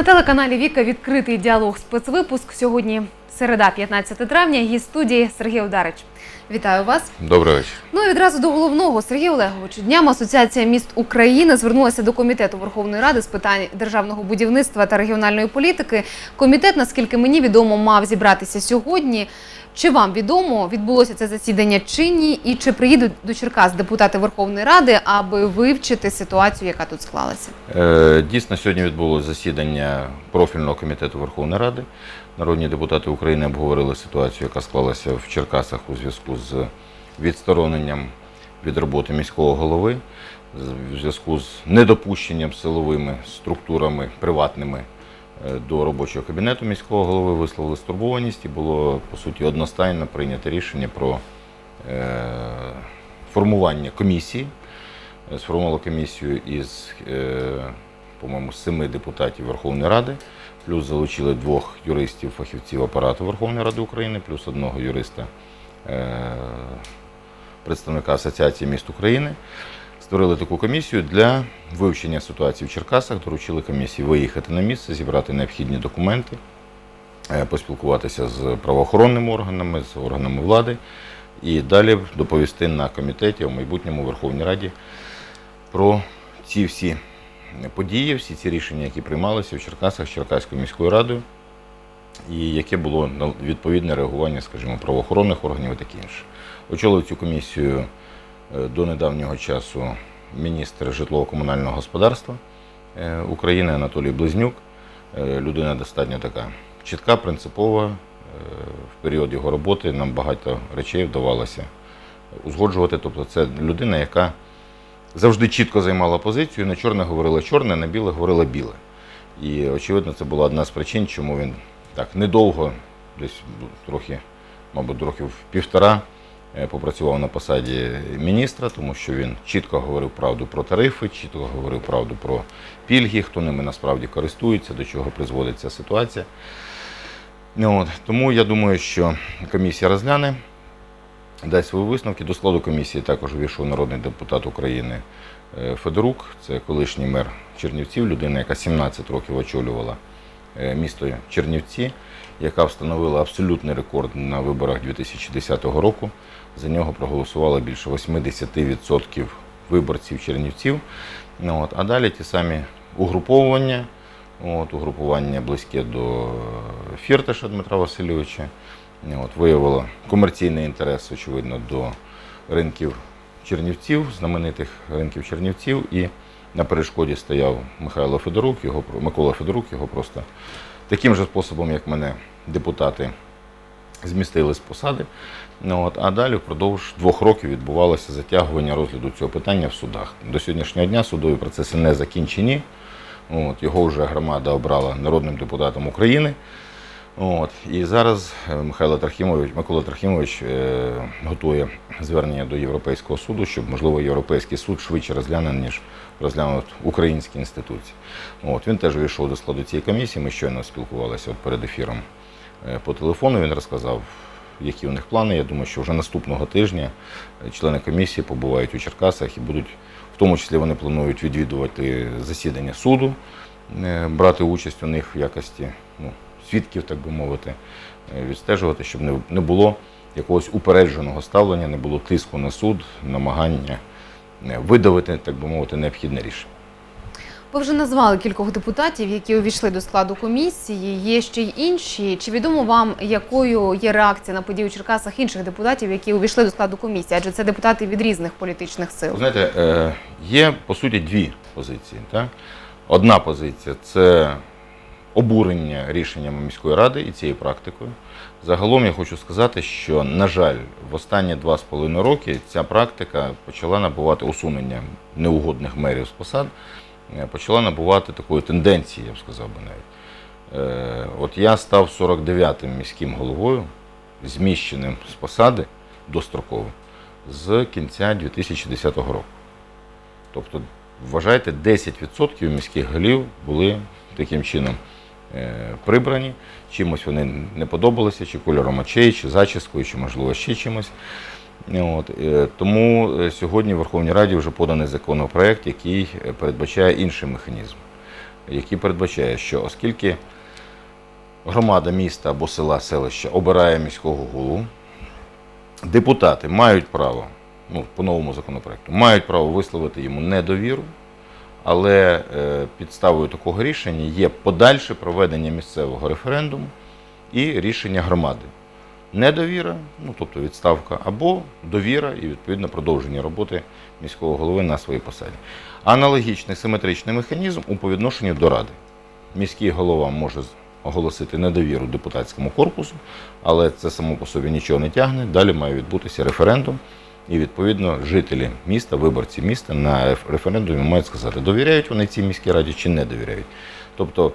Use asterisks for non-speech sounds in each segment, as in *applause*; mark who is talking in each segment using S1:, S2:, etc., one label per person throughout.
S1: На телеканалі Віка відкритий діалог спецвипуск. Сьогодні середа, 15 травня. Гість студії Сергій Ударич. Вітаю вас.
S2: Добрий вечір.
S1: Ну і відразу до головного Сергій Олегович. Дням Асоціація міст України звернулася до комітету Верховної Ради з питань державного будівництва та регіональної політики. Комітет, наскільки мені відомо, мав зібратися сьогодні. Чи вам відомо, відбулося це засідання чи ні, і чи приїдуть до Черкас депутати Верховної Ради, аби вивчити ситуацію, яка тут склалася?
S2: Е, Дійсно, сьогодні відбулося засідання профільного комітету Верховної Ради. Народні депутати України обговорили ситуацію, яка склалася в Черкасах у зв'язку з відстороненням від роботи міського голови, в зв'язку з недопущенням силовими структурами приватними е, до робочого кабінету міського голови висловили стурбованість і було по суті одностайно прийнято рішення про е, формування комісії. Е, Сформували комісію із, по-моєму, семи депутатів Верховної Ради, плюс залучили двох юристів, фахівців апарату Верховної Ради України, плюс одного юриста, е, представника Асоціації міст України. Створили таку комісію для вивчення ситуації в Черкасах, доручили комісії виїхати на місце, зібрати необхідні документи, е, поспілкуватися з правоохоронними органами, з органами влади і далі доповісти на комітеті у майбутньому Верховній Раді про ці всі події, всі ці рішення, які приймалися в Черкасах Черкаською міською радою, і яке було відповідне реагування, скажімо, правоохоронних органів і таке інше. Очолив цю комісію е, до недавнього часу міністр житлово-комунального господарства е, України Анатолій Близнюк. Е, Людина достатньо така чітка, принципова. В період його роботи нам багато речей вдавалося узгоджувати. Тобто це людина, яка завжди чітко займала позицію, на чорне говорила чорне, на біле говорила біле. І очевидно, це була одна з причин, чому він так недовго, десь ну, трохи, мабуть, років півтора, е, попрацював на посаді міністра, тому що він чітко говорив правду про тарифи, чітко говорив правду про пільги, хто ними насправді користується, до чого призводить ця ситуація. Ну, От. Тому я думаю, що комісія розгляне, дасть свої висновки. До складу комісії також увійшов народний депутат України е, Федорук, це колишній мер Чернівців, людина, яка 17 років очолювала е, місто Чернівці, яка встановила абсолютний рекорд на виборах 2010 року. За нього проголосувало більше 80% виборців Чернівців. Ну, от. А далі ті самі угруповування, от, угрупування близьке до е, Фірташа Дмитра Васильовича. От, виявило комерційний інтерес, очевидно, до ринків Чернівців, знаменитих ринків Чернівців. І на перешкоді стояв Михайло Федорук, його, Микола Федорук, його просто таким же способом, як мене депутати змістили з посади. Ну, от, а далі впродовж двох років відбувалося затягування розгляду цього питання в судах. До сьогоднішнього дня судові процеси не закінчені. От, його вже громада обрала народним депутатом України. От, і зараз е, Михайло Трахімович, Микола Трахімович е, готує звернення до Європейського суду, щоб, можливо, Європейський суд швидше розгляне, ніж розглянуть українські інституції. От, він теж війшов до складу цієї комісії. Ми щойно спілкувалися от перед ефіром е, по телефону. Він розказав, які у них плани. Я думаю, що вже наступного тижня е, члени комісії побувають у Черкасах і будуть, в тому числі вони планують відвідувати засідання суду, брати участь у них в якості ну, свідків, так би мовити, е, відстежувати, щоб не, було якогось упередженого ставлення, не було тиску на суд, намагання е, видавити, так би мовити, необхідне рішення.
S1: Ви вже назвали кількох депутатів, які увійшли до складу комісії. Є ще й інші. Чи відомо вам, якою є реакція на події у Черкасах інших депутатів, які увійшли до складу комісії? Адже це депутати від різних політичних сил.
S2: Знаєте, е, є по суті дві позиції. Так? Одна позиція це обурення рішеннями міської ради і цією практикою. Загалом я хочу сказати, що, на жаль, в останні два з половиною роки ця практика почала набувати усунення неугодних мерів з посад, е, почала набувати такої тенденції, я б сказав би навіть. Е, От я став 49-м міським головою, зміщеним з посади достроково з кінця 2010 року. Тобто, вважайте, 10% міських голів були таким чином прибрані, чимось вони не подобалися, чи кольором очей, чи зачіскою, чи, можливо, ще чимось. От, е, тому е, сьогодні в Верховній Раді вже поданий законопроект, який е, передбачає інший механізм. який передбачає, що оскільки громада міста або села, селища обирає міського голову, депутати мають право, ну, по новому законопроекту, мають право висловити йому недовіру, але е, підставою такого рішення є подальше проведення місцевого референдуму і рішення громади. Недовіра, ну тобто відставка, або довіра і відповідно продовження роботи міського голови на своїй посаді. Аналогічний симетричний механізм у відношенню до ради. Міський голова може оголосити недовіру депутатському корпусу, але це само по собі нічого не тягне. Далі має відбутися референдум, і відповідно жителі міста, виборці міста на референдумі мають сказати, довіряють вони цій міській раді чи не довіряють. Тобто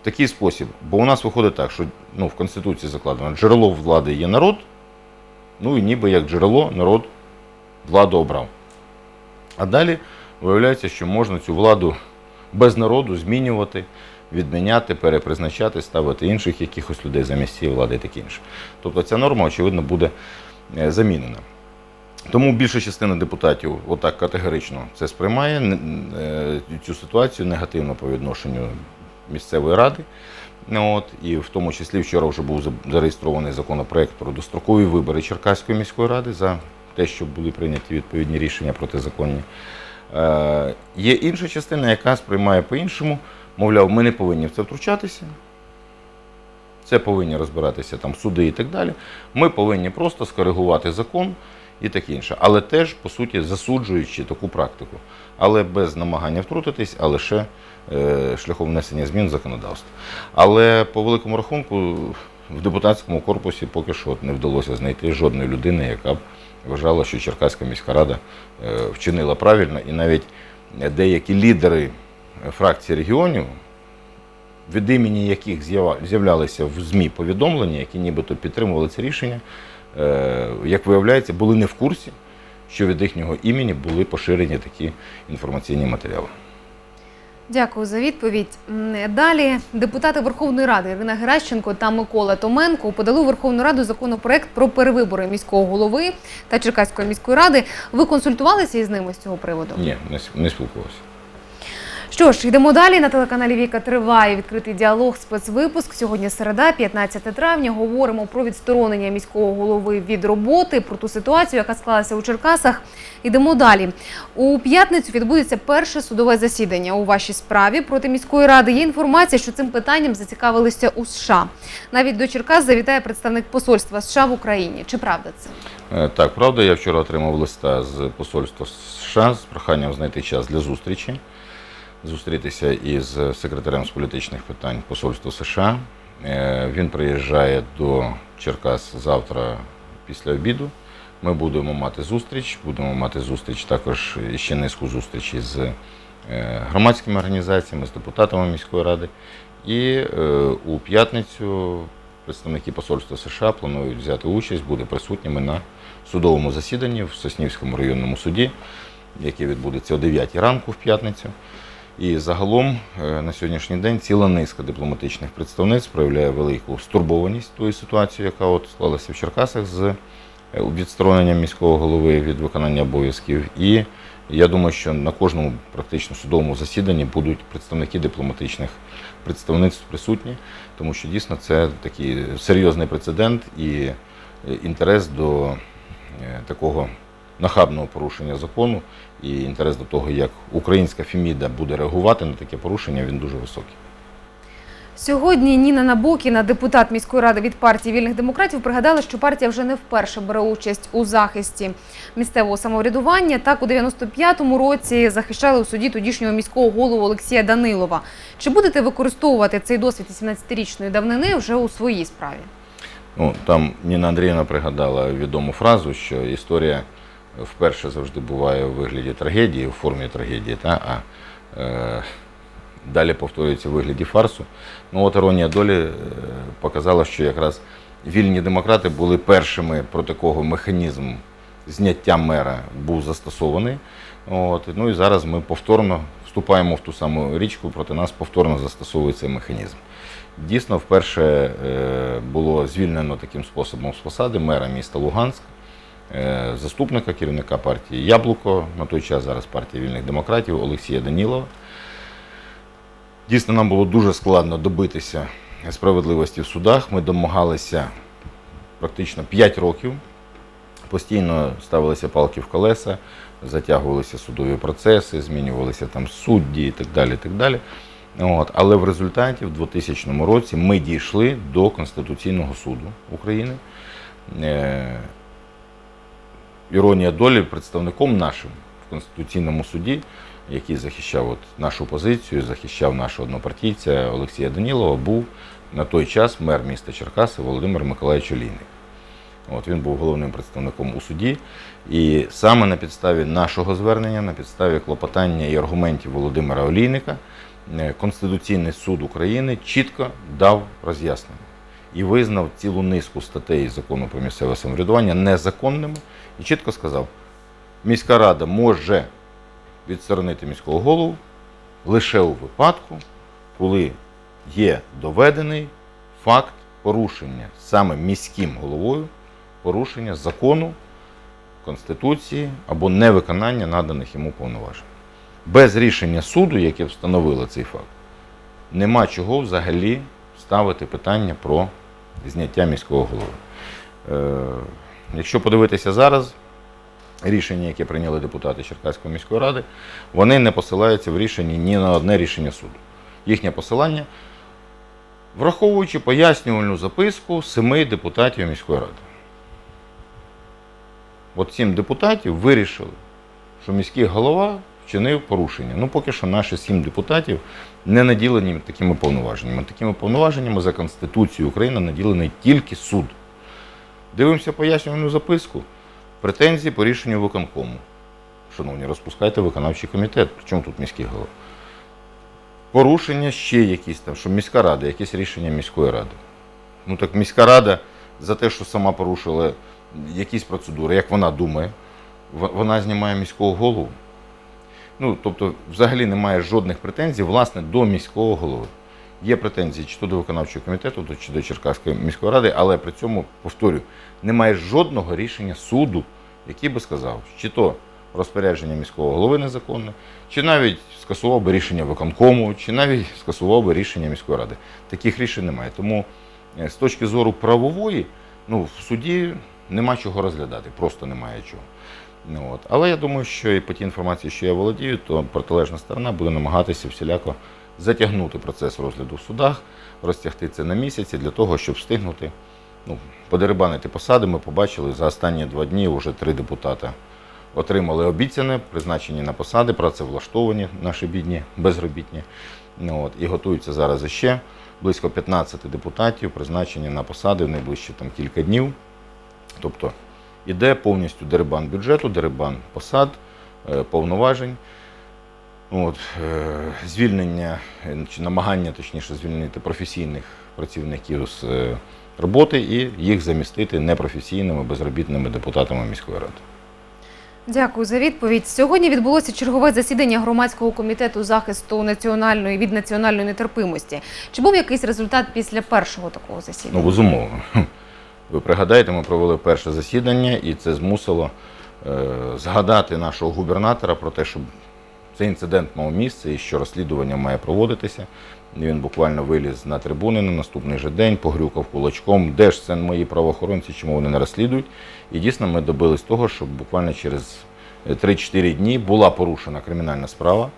S2: в такий спосіб, бо у нас виходить так, що ну, в Конституції закладено, джерело влади є народ, ну і ніби як джерело народ владу обрав. А далі виявляється, що можна цю владу без народу змінювати, відміняти, перепризначати, ставити інших якихось людей замість цієї влади і таке інше. Тобто ця норма, очевидно, буде е, замінена. Тому більша частина депутатів отак категорично це сприймає е, цю ситуацію негативно по відношенню місцевої ради. От, і в тому числі вчора вже був зареєстрований законопроект про дострокові вибори Черкаської міської ради за те, щоб були прийняті відповідні рішення протизаконні. Е, є інша частина, яка сприймає по-іншому, мовляв, ми не повинні в це втручатися. Це повинні розбиратися там суди і так далі. Ми повинні просто скоригувати закон і таке інше. Але теж, по суті, засуджуючи таку практику. Але без намагання втрутитись, а лише е, шляхом внесення змін в законодавство. Але по великому рахунку в депутатському корпусі поки що не вдалося знайти жодної людини, яка б вважала, що Черкаська міська рада е, вчинила правильно, і навіть деякі лідери фракції регіонів, від імені яких з'являлися в ЗМІ повідомлення, які нібито підтримували це рішення, як виявляється, були не в курсі, що від їхнього імені були поширені такі інформаційні матеріали.
S1: Дякую за відповідь. Далі депутати Верховної Ради Ірина Геращенко та Микола Томенко подали у Верховну Раду законопроект про перевибори міського голови та Черкаської міської ради. Ви консультувалися із ними з цього приводу?
S2: Ні, не спілкувався.
S1: Що ж, йдемо далі. На телеканалі Віка триває відкритий діалог спецвипуск. Сьогодні середа, 15 травня. Говоримо про відсторонення міського голови від роботи, про ту ситуацію, яка склалася у Черкасах. Йдемо далі. У п'ятницю відбудеться перше судове засідання у вашій справі проти міської ради. Є інформація, що цим питанням зацікавилися у США. Навіть до Черкас завітає представник посольства США в Україні. Чи правда це?
S2: Е, Так, правда, я вчора отримав листа з посольства США з проханням знайти час для зустрічі, зустрітися із секретарем з політичних питань посольства США. Е, Він приїжджає до Черкас завтра після обіду. Ми будемо мати зустріч, будемо мати зустріч також ще низку зустрічей з е, громадськими організаціями, з депутатами міської ради. І е, у п'ятницю представники посольства США планують взяти участь, бути присутніми на судовому засіданні в Соснівському районному суді, яке відбудеться о 9 ранку в п'ятницю. І загалом е, на сьогоднішній день ціла низка дипломатичних представництв проявляє велику стурбованість тої ситуації, яка от склалася в Черкасах з е, відстороненням міського голови від виконання обов'язків. І я думаю, що на кожному практично судовому засіданні будуть представники дипломатичних представництв присутні, тому що дійсно це такий серйозний прецедент і е, інтерес до такого нахабного порушення закону і інтерес до того, як українська Феміда буде реагувати на таке порушення, він дуже високий.
S1: Сьогодні Ніна Набокіна, депутат міської ради від партії вільних демократів, пригадала, що партія вже не вперше бере участь у захисті місцевого самоврядування. Так, у 95-му році захищали у суді тодішнього міського голову Олексія Данилова. Чи будете використовувати цей досвід 18-річної давнини вже у своїй справі?
S2: Ну, там Ніна Андріївна пригадала відому фразу, що історія вперше завжди буває у вигляді трагедії, у формі трагедії, та, а е, далі повторюється у вигляді фарсу. Ну от іронія долі е, показала, що якраз вільні демократи були першими, проти кого механізм зняття мера був застосований. От, ну і зараз ми повторно вступаємо в ту саму річку, проти нас повторно застосовується механізм. Дійсно, вперше е, було звільнено таким способом з посади мера міста Луганськ, заступника керівника партії Яблуко, на той час зараз партія вільних демократів Олексія Данілова. Дійсно, нам було дуже складно добитися справедливості в судах. Ми домагалися практично 5 років. Постійно ставилися палки в колеса, затягувалися судові процеси, змінювалися там судді і так далі. І так далі. От. Але в результаті в 2000 році ми дійшли до Конституційного суду України. Іронія долі представником нашим в Конституційному суді, який захищав от нашу позицію, захищав нашого однопартійця Олексія Данілова, був на той час мер міста Черкаси Володимир Миколаївич Олійник. От він був головним представником у суді. І саме на підставі нашого звернення, на підставі клопотання і аргументів Володимира Олійника, е, Конституційний суд України чітко дав роз'яснення і визнав цілу низку статей закону про місцеве самоврядування незаконними і чітко сказав, міська рада може відсторонити міського голову лише у випадку, коли є доведений факт порушення саме міським головою порушення закону, Конституції або невиконання наданих йому повноважень. Без рішення суду, яке встановило цей факт, нема чого взагалі ставити питання про зняття міського голови. Е, якщо подивитися зараз, рішення, яке прийняли депутати Черкаської міської ради, вони не посилаються в рішенні ні на одне рішення суду. Їхнє посилання, враховуючи пояснювальну записку семи депутатів міської ради. От сім депутатів вирішили, що міський голова вчинив порушення. Ну, поки що наші сім депутатів не наділені такими повноваженнями. Такими повноваженнями за Конституцією України наділений тільки суд. Дивимося пояснювальну записку. Претензії по рішенню виконкому. Шановні, розпускайте виконавчий комітет. Причому тут міський голова? Порушення ще якісь там, що міська рада, якесь рішення міської ради. Ну так міська рада за те, що сама порушила якісь процедури, як вона думає, вона знімає міського голову. Ну, тобто, взагалі немає жодних претензій, власне, до міського голови. Є претензії чи то до виконавчого комітету, чи до Черкаської міської ради, але при цьому, повторюю, немає жодного рішення суду, який би сказав, чи то розпорядження міського голови незаконне, чи навіть скасував би рішення виконкому, чи навіть скасував би рішення міської ради. Таких рішень немає. Тому е, з точки зору правової, ну, в суді нема чого розглядати, просто немає чого. Ну, от. Але я думаю, що і по тій інформації, що я володію, то протилежна сторона буде намагатися всіляко затягнути процес розгляду в судах, розтягти це на місяці для того, щоб встигнути ну, подерибанити посади. Ми побачили за останні два дні вже три депутата отримали обіцяне, призначені на посади, працевлаштовані наші бідні, безробітні. Ну, от, і готуються зараз іще близько 15 депутатів, призначені на посади в найближчі там, кілька днів. Тобто іде повністю дерибан бюджету, дерибан посад, е, повноважень. От, е, звільнення чи намагання, точніше, звільнити професійних працівників з е, роботи і їх замістити непрофесійними безробітними депутатами міської ради.
S1: Дякую за відповідь. Сьогодні відбулося чергове засідання громадського комітету захисту національної від національної нетерпимості. Чи був якийсь результат після першого такого засідання?
S2: Ну, безумовно. Ви пригадаєте, ми провели перше засідання, і це змусило е, згадати нашого губернатора про те, що цей інцидент мав місце і що розслідування має проводитися. Він буквально виліз на трибуни на наступний же день, погрюкав кулачком, де ж це мої правоохоронці, чому вони не розслідують. І дійсно ми добились того, що буквально через 3-4 дні була порушена кримінальна справа.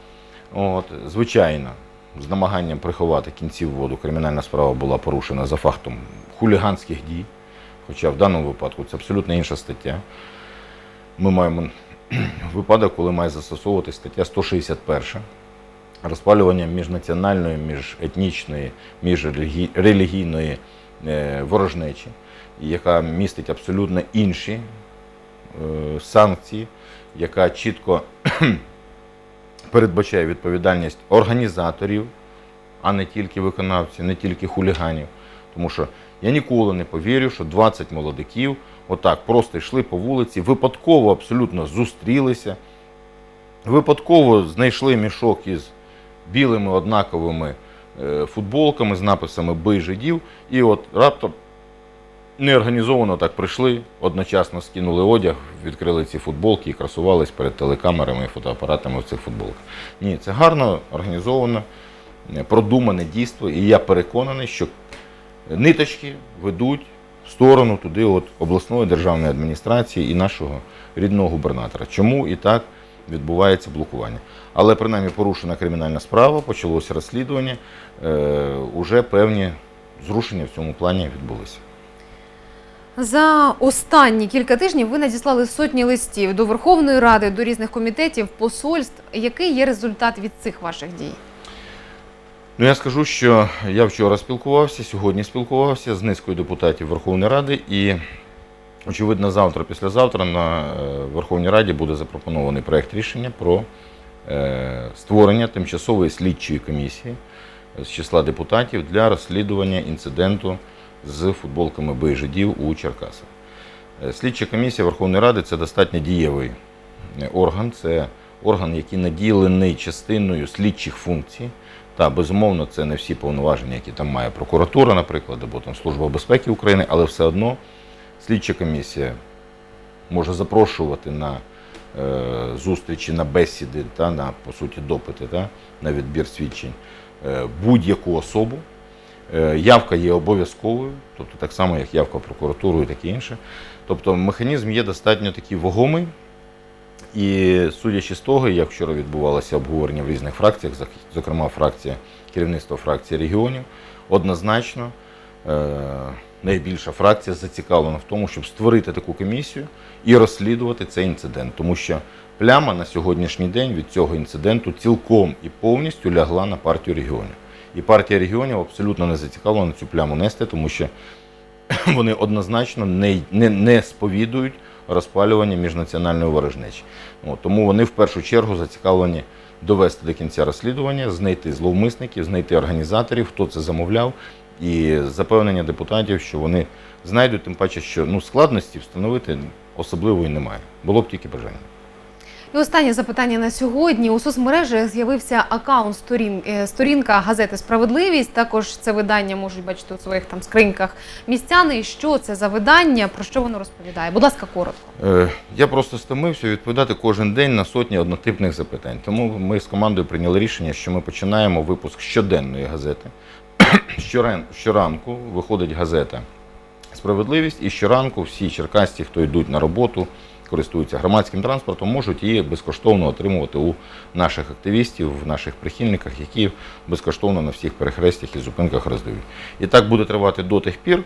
S2: От, звичайно, з намаганням приховати кінці в воду кримінальна справа була порушена за фактом хуліганських дій. Хоча в даному випадку це абсолютно інша стаття. Ми маємо *clears throat* випадок, коли має застосовувати стаття 161 розпалювання міжнаціональної, міжетнічної, міжрелігійної е, ворожнечі, яка містить абсолютно інші е, санкції, яка чітко *clears throat* передбачає відповідальність організаторів, а не тільки виконавців, не тільки хуліганів. Тому що я ніколи не повірю, що 20 молодиків отак просто йшли по вулиці, випадково абсолютно зустрілися, випадково знайшли мішок із білими однаковими е, футболками з написами Бий жидів, і от раптом неорганізовано так прийшли, одночасно скинули одяг, відкрили ці футболки і красувались перед телекамерами і фотоапаратами в цих футболках. Ні, це гарно організовано е, продумане дійство, і я переконаний, що ниточки ведуть в сторону туди от обласної державної адміністрації і нашого рідного губернатора. Чому і так відбувається блокування? Але принаймні порушена кримінальна справа, почалося розслідування, е, уже певні зрушення в цьому плані відбулися.
S1: За останні кілька тижнів ви надіслали сотні листів до Верховної Ради, до різних комітетів, посольств. Який є результат від цих ваших дій?
S2: Ну, я скажу, що я вчора спілкувався, сьогодні спілкувався з низкою депутатів Верховної Ради, і очевидно, завтра, післязавтра на е, Верховній Раді буде запропонований проект рішення про е, створення тимчасової слідчої комісії з числа депутатів для розслідування інциденту з футболками боєжидів у Черкасах. Е, Слідча комісія Верховної Ради це достатньо дієвий орган, це орган, який наділений частиною слідчих функцій. Та безумовно, це не всі повноваження, які там має прокуратура, наприклад, або там Служба безпеки України, але все одно слідча комісія може запрошувати на е, зустрічі, на бесіди та на по суті допити та на відбір свідчень е, будь-яку особу. Е, Явка є обов'язковою, тобто так само, як явка в прокуратуру і таке інше. Тобто механізм є достатньо такий вагомий. І судячи з того, як вчора відбувалося обговорення в різних фракціях, зокрема фракція керівництва фракції регіонів, однозначно е, найбільша фракція зацікавлена в тому, щоб створити таку комісію і розслідувати цей інцидент, тому що пляма на сьогоднішній день від цього інциденту цілком і повністю лягла на партію регіонів. І партія регіонів абсолютно не зацікавлена цю пляму нести, тому що *clears throat* вони однозначно не, не, не сповідують розпалювання міжнаціональної ворожнечі. Тому вони в першу чергу зацікавлені довести до кінця розслідування, знайти зловмисників, знайти організаторів, хто це замовляв, і запевнення депутатів, що вони знайдуть, тим паче, що ну, складності встановити особливої немає. Було б тільки бажання.
S1: І останнє запитання на сьогодні. У соцмережах з'явився акаунт сторін, е, сторінка газети Справедливість. Також це видання можуть бачити у своїх там скриньках містяни. Що це за видання? Про що воно розповідає? Будь ласка, коротко.
S2: Е, Я просто стомився відповідати кожен день на сотні однотипних запитань. Тому ми з командою прийняли рішення, що ми починаємо випуск щоденної газети. *clears throat* Щоран- Щоранку виходить газета Справедливість, і щоранку всі черкасці, хто йдуть на роботу, користуються громадським транспортом, можуть її безкоштовно отримувати у наших активістів, в наших прихильниках, які безкоштовно на всіх перехрестях і зупинках роздають. І так буде тривати до тих пір.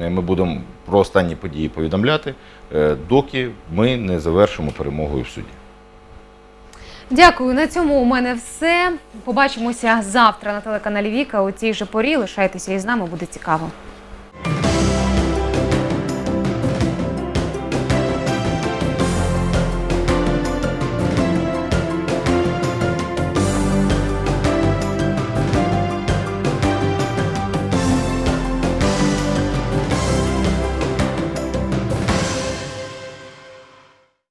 S2: е, Ми будемо про останні події повідомляти, е, доки ми не завершимо перемогою в суді.
S1: Дякую. На цьому у мене все. Побачимося завтра на телеканалі Віка у цій же порі. Лишайтеся із нами, буде цікаво.